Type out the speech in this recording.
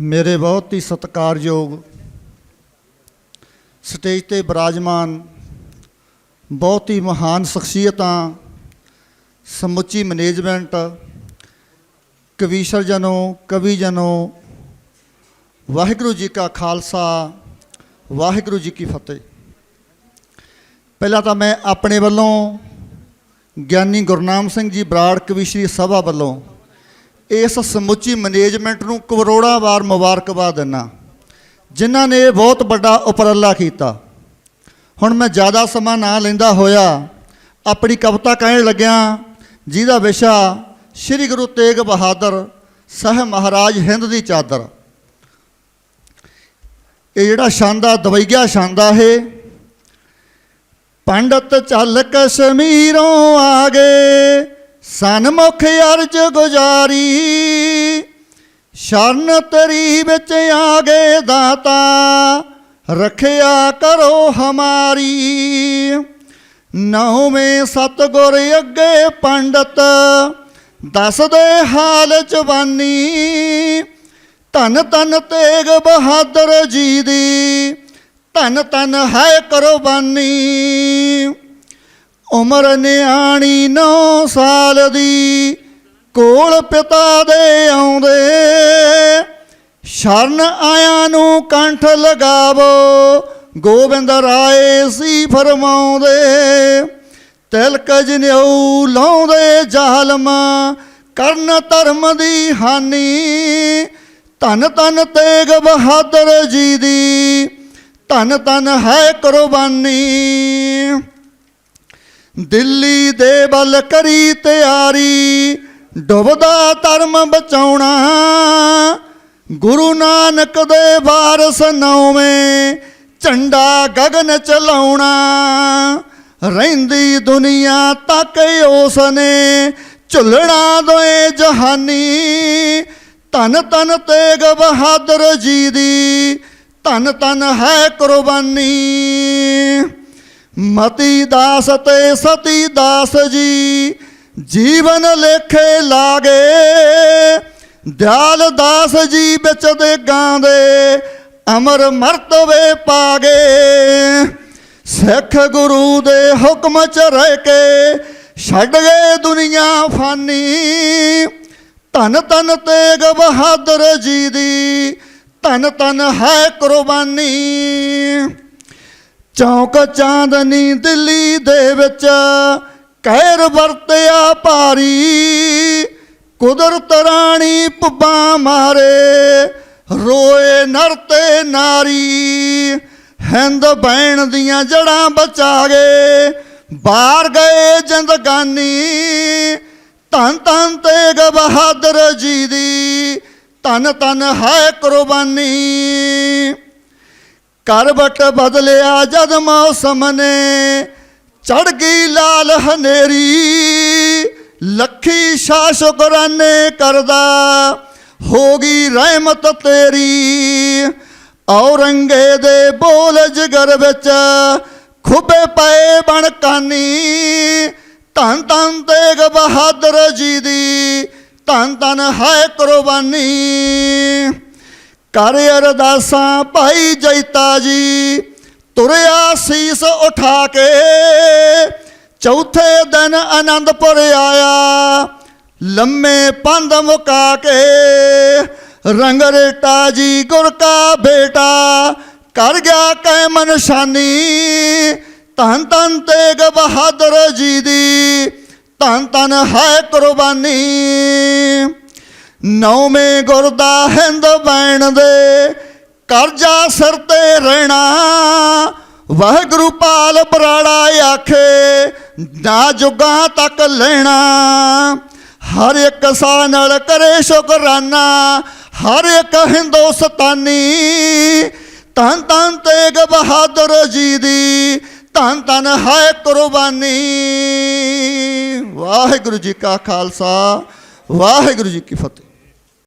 ਮੇਰੇ ਬਹੁਤ ਹੀ ਸਤਿਕਾਰਯੋਗ, ਸਟੇਜ ਤੇ ਬਿਰਾਜਮਾਨ, ਬਹੁਤ ਹੀ ਮਹਾਨ ਸ਼ਖਸੀਅਤਾਂ, ਸਮੁੱਚੀ ਮੈਨੇਜਮੈਂਟ ਕਵੀਸ਼ਰ ਜਨੋ ਕਵੀ ਜਨੋ ਵਾਹਿਗੁਰੂ ਜੀ ਕਾ ਖਾਲਸਾ, ਵਾਹਿਗੁਰੂ ਜੀ ਕੀ ਫਤਿਹ। ਪਹਿਲਾਂ ਤਾਂ ਮੈਂ ਆਪਣੇ ਵੱਲੋਂ ਗਿਆਨੀ ਗੁਰਨਾਮ ਸਿੰਘ ਜੀ ਬਰਾੜ ਕਵੀਸ਼ਰੀ ਸਭਾ ਵੱਲੋਂ ਇਸ ਸਮੁੱਚੀ ਮੈਨੇਜਮੈਂਟ ਨੂੰ ਕਰੋੜਾਂ ਵਾਰ ਮੁਬਾਰਕਬਾਦ ਦਿੰਦਾ। ਜਿਨ੍ਹਾਂ ਨੇ ਇਹ ਬਹੁਤ ਵੱਡਾ ਉਪਰਾਲਾ ਕੀਤਾ। ਹੁਣ ਮੈਂ ਜ਼ਿਆਦਾ ਸਮਾਂ ਨਾ ਲੈਂਦਾ ਹੋਇਆ, ਆਪਣੀ ਕਵਿਤਾ ਕਹਿਣ ਲੱਗਿਆ, ਜਿਹਦਾ ਵਿਸ਼ਾ ਸ੍ਰੀ ਗੁਰੂ ਤੇਗ ਬਹਾਦਰ ਸਾਹਿਬ ਮਹਾਰਾਜ ਹਿੰਦ ਦੀ ਚਾਦਰ। ਇਹ ਜਿਹੜਾ ਛੰਦ, ਦਵਈਆ ਸ਼ਾਨਦਾ ਆ ਇਹ ਪੰਡਤ ਚੱਲ ਕਸ਼ਮੀਰੋਂ ਆ ਗਏ। ਸਨਮੁਖ ਅਰਜ ਗੁਜ਼ਾਰੀ, ਸ਼ਰਨ ਤਰੀ ਵਿੱਚ ਆ ਗਏ ਦਾਤਾ, ਰੱਖਿਆ ਕਰੋ ਹਮਾਰੀ। ਨੌਵੇਂ ਸਤਗੁਰ ਅੱਗੇ ਪੰਡਤ ਦੱਸਦੇ ਹਾਲ ਜਵਾਨੀ। ਧਨ ਧਨ ਤੇਗ ਬਹਾਦਰ ਜੀ ਦੀ, ਧਨ ਧਨ ਹੈ ਕੁਰਬਾਨੀ। ਉਮਰ ਨਿਆਣੀ 9 ਸਾਲ ਦੀ, ਕੋਲ ਪਿਤਾ ਦੇ ਆਉਂਦੇ। ਸ਼ਰਨ ਆਇਆਂ ਨੂੰ ਕੰਠ ਲਗਾਵੋ, ਗੋਬਿੰਦ ਰਾਏ ਸੀ ਫਰਮਾਉਂਦੇ। ਤਿਲਕ ਜਨਿਉ ਲਾਉਂਦੇ ਜ਼ਾਲਮਾ, ਕਰਨ ਧਰਮ ਦੀ ਹਾਨੀ। ਧੰਨ ਧੰਨ ਤੇਗ ਬਹਾਦਰ ਜੀ ਦੀ, ਧੰਨ ਧਨ ਹੈ ਕੁਰਬਾਨੀ। ਦਿੱਲੀ ਦੇ ਬਲ ਕਰੀ ਤਿਆਰੀ, ਡੁੱਬਦਾ ਧਰਮ ਬਚਾਉਣਾ। ਗੁਰੂ ਨਾਨਕ ਦੇ ਵਾਰਸ ਨੌਵੇਂ, ਝੰਡਾ ਗਗਨ ਚਲਾਉਣਾ। ਰਹਿੰਦੀ ਦੁਨੀਆ ਤੱਕ ਉਸ ਨੇ ਝੁੱਲਣਾ ਦੋਏ ਜਹਾਨੀ। ਧਨ ਧਨ ਤੇਗ ਬਹਾਦਰ ਜੀ ਦੀ ਧਨ ਧਨ ਹੈ ਕੁਰਬਾਨੀ। ਮਤੀ ਦਾਸ ਤੇ ਸਤੀ ਦਾਸ ਜੀ, ਜੀਵਨ ਲੇਖੇ ਲਾਗੇ। ਦਿਆਲ ਦਾਸ ਜੀ ਵਿੱਚ ਦੇ ਗਾਂਦੇ ਅਮਰ ਮਰਤਵੇ ਪਾਗੇ। ਸਿੱਖ ਗੁਰੂ ਦੇ ਹੁਕਮ ਚ ਰਹਿ ਕੇ ਛੱਡ ਗਏ ਦੁਨੀਆ ਫਾਨੀ। ਧਨ ਧੰਨ ਤੇਗ ਬਹਾਦਰ ਜੀ ਦੀ ਧਨ ਧਨ ਹੈ ਕੁਰਬਾਨੀ। ਚੌਂਕ ਚਾਂਦਨੀ ਦਿੱਲੀ ਦੇ ਵਿੱਚ ਕਹਿਰ ਵਰਤਿਆ ਭਾਰੀ, ਕੁਦਰਤ ਰਾਣੀ ਪੁੱਬਾ ਮਾਰੇ, ਰੋਏ ਨਰ ਤੇ ਨਾਰੀ, ਹਿੰਦ ਬੈਣ ਦੀਆਂ ਜੜਾਂ ਬਚਾ ਗਏ, ਬਾਹਰ ਗਏ ਜਿੰਦਗਾਨੀ, ਧੰਨ ਧੰਨ ਤੇਗ ਬਹਾਦਰ ਜੀ ਦੀ, ਧੰਨ ਧੰਨ ਹੈ ਕੁਰਬਾਨੀ। ਕਰਵਟ ਬਦਲਿਆ ਜਦ ਮੌਸਮ ਨੇ ਚੜ ਗਈ ਲਾਲ ਹਨੇਰੀ। ਲੱਖੀ ਸ਼ਾ ਸ਼ੁਕਰਾਨੇ ਕਰਦਾ, ਹੋ ਗਈ ਰਹਿਮਤ ਤੇਰੀ। ਔਰੰਗੇ ਦੇ ਬੋਲ ਜਗਰ ਵਿੱਚ, ਖੁਬੇ ਪਏ ਬਣ ਕਾਨੀ ਧੰਨ ਧੰਨ ਤੇਗ ਬਹਾਦਰ ਜੀ ਦੀ, ਧੰਨ ਧੰਨ ਹੈ ਕੁਰਬਾਨੀ। ਕਰ ਅਰਦਾਸਾਂ ਭਾਈ ਜੈਤਾ ਜੀ। ਤੁਰਿਆ ਸੀਸ ਉਠਾ ਕੇ ਚੌਥੇ ਦਿਨ ਆਨੰਦਪੁਰ ਆਇਆ। ਲੰਮੇ ਪੰਧ ਮੁਕਾ ਕੇ ਰੰਗ ਰੇਟਾ ਜੀ, ਗੁਰ ਕਾ ਬੇਟਾ। ਕਰ ਗਿਆ ਕੈ ਮਨਸ਼ਾਨੀ ਧੰਨ ਧੰਨ ਤੇਗ ਬਹਾਦਰ ਜੀ ਦੀ। ਧੰਨ ਧੰਨ ਹੈ ਕੁਰਬਾਨੀ। ਨੌਵੇਂ ਗੁਰਦਾ ਹਿੰਦ ਬੈਣ ਦੇ ਕਰਜ਼ਾ ਸਿਰ ਤੇ ਰਹਿਣਾ ਵਾਹਿਗੁਰੂ ਪਾਲ ਬਰਾੜਾ ਆਖੇ, ਨਾ ਜੁਗਾਂ ਤੱਕ ਲੈਣਾ। ਹਰ ਇੱਕ ਸਾ ਨਾਲ ਕਰੇ ਸ਼ੁਕਰਾਨਾ, ਹਰ ਇੱਕ ਹਿੰਦੁਸਤਾਨੀ। ਧੰਨ ਧੰਨ ਤੇਗ ਬਹਾਦਰ ਜੀ ਦੀ, ਧੰਨ ਧੰਨ ਹੈ ਕੁਰਬਾਨੀ। ਵਾਹਿਗੁਰੂ ਜੀ ਕਾ ਖਾਲਸਾ, ਵਾਹਿਗੁਰੂ ਜੀ ਕੀ ਫਤਿਹ।